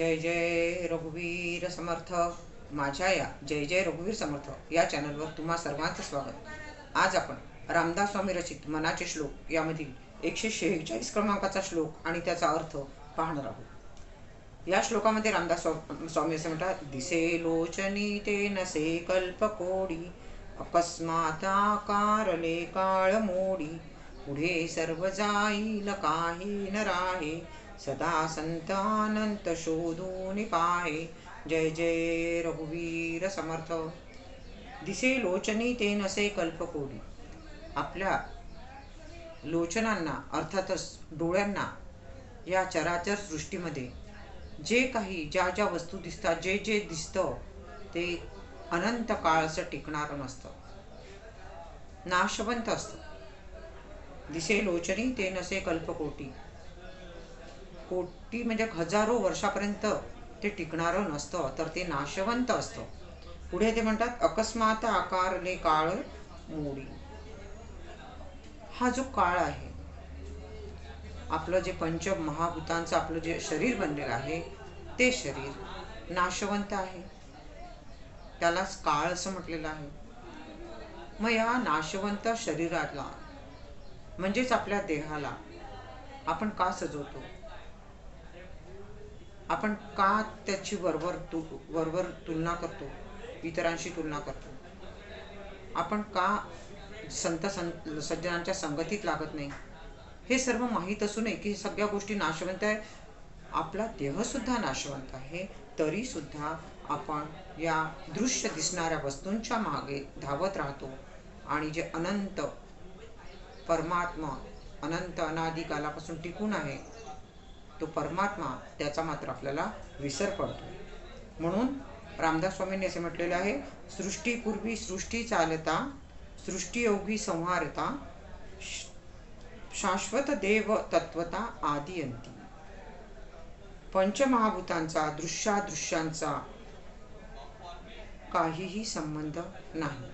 जय जय रघुवीर समर्थ. माझ्या या जय जय रघुवीर समर्थ या चॅनलवर तुम्हा सर्वांचं स्वागत. आज आपण रामदास स्वामी रचित मनाचे श्लोक यामधील एकशे शेहेचाळीस क्रमांकाचा श्लोक आणि त्याचा अर्थ पाहणार आहोत. या श्लोकामध्ये रामदास स्वामी असे म्हणतात दिसे लोचनी ते नसे कल्पकोडी अकस्माता कारले काळ मोडी पुढे सर्व जाईल काही न राहे सदा संतानंत शोधून पाहे। जय जय रघुवीर समर्थ। दिसे लोचनी ते नसे कल्पकोडी। आपल्या लोचनांना अर्थातच डोळ्यांना या चराचर सृष्टीमध्ये जे काही ज्या ज्या वस्तू दिसतात जे जे दिसतं ते अनंत काळचं टिकणारं नसतं. नाशवंत असतं. दिसे लोचनी ते नसे कल्पकोटी. कोटी म्हणजे हजारो वर्षापर्यंत ते टिकणारं नसतं तर ते नाशवंत असतं. पुढे ते म्हणतात अकस्मात आकारले काळ मोडी. हा जो काळ आहे आपलं जे पंच महाभूतांचं आपलं जे शरीर बनलेलं आहे ते शरीर नाशवंत आहे. त्यालाच काळ असं म्हटलेलं आहे. मग या नाशवंत शरीराला म्हणजेच आपल्या देहाला आपण का सजवतो? आपण का त्याची बरोबर तु वरवर तुलना करतो? इतरांशी तुलना करतो. आपण का संत सं सज्जनांच्या संगतीत लागत नाही? हे सर्व माहीत असूनही की सगळ्या गोष्टी नाशवंत आहे. आपला देहसुद्धा नाशवंत आहे. तरीसुद्धा आपण या दृश्य दिसणाऱ्या वस्तूंच्या मागे धावत राहतो. आणि जे अनंत परमात्मा अनंत अनादिकालापासून टिकून आहे तो परमात्मा त्याचा मात्र आपल्याला विसर पडतो. म्हणून रामदास स्वामींनी असे म्हटलेले आहे सृष्टीपूर्वी सृष्टी चालता सृष्टीयोगी संहारता शाश्वत देव तत्वता आदी अंती पंचमहाभूतांचा दृश्यादृश्यांचा काहीही संबंध नाही.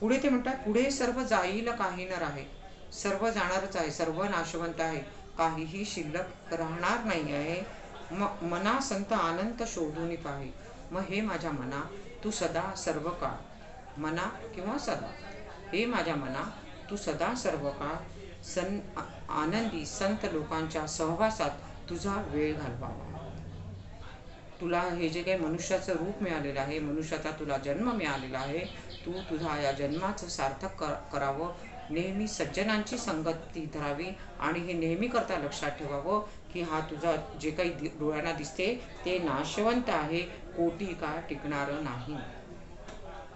पुढे ते म्हणतात पुढे सर्व जाईल काही न राहे सर्व जाणारच आहे सर्व नाशवंत आहे. काहीही शिल्लक राहणार नाही आहे म मना संत आनंद शोधून पाहे. मग हे माझ्या मना तू सदा सर्व काळ मना किंवा सदा. हे माझ्या मना तू सदा सर्व काळ सन आनंदी संत लोकांच्या सहवासात तुझा वेळ घालवावा. तुला हे जे काही मनुष्याचं रूप मिळालेलं आहे मनुष्याचा तुला जन्म मिळालेला आहे तू तुझा या जन्माचं सार्थक कर करावं. नेहमी सज्जनांची संगती धरावी आणि हे नेहमी करता लक्षात ठेवावं की हा तुझा जे काही दि- डोळ्यांना दिसते ते नाशवंत आहे कोटी का टिकणारं नाही.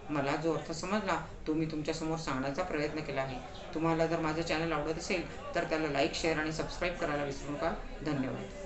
मला जो अर्थ समजला तो मी तुमच्यासमोर सांगण्याचा प्रयत्न केला आहे. तुम्हाला जर माझं चॅनल आवडत असेल तर त्याला लाईक शेअर आणि सबस्क्राईब करायला विसरू नका. धन्यवाद.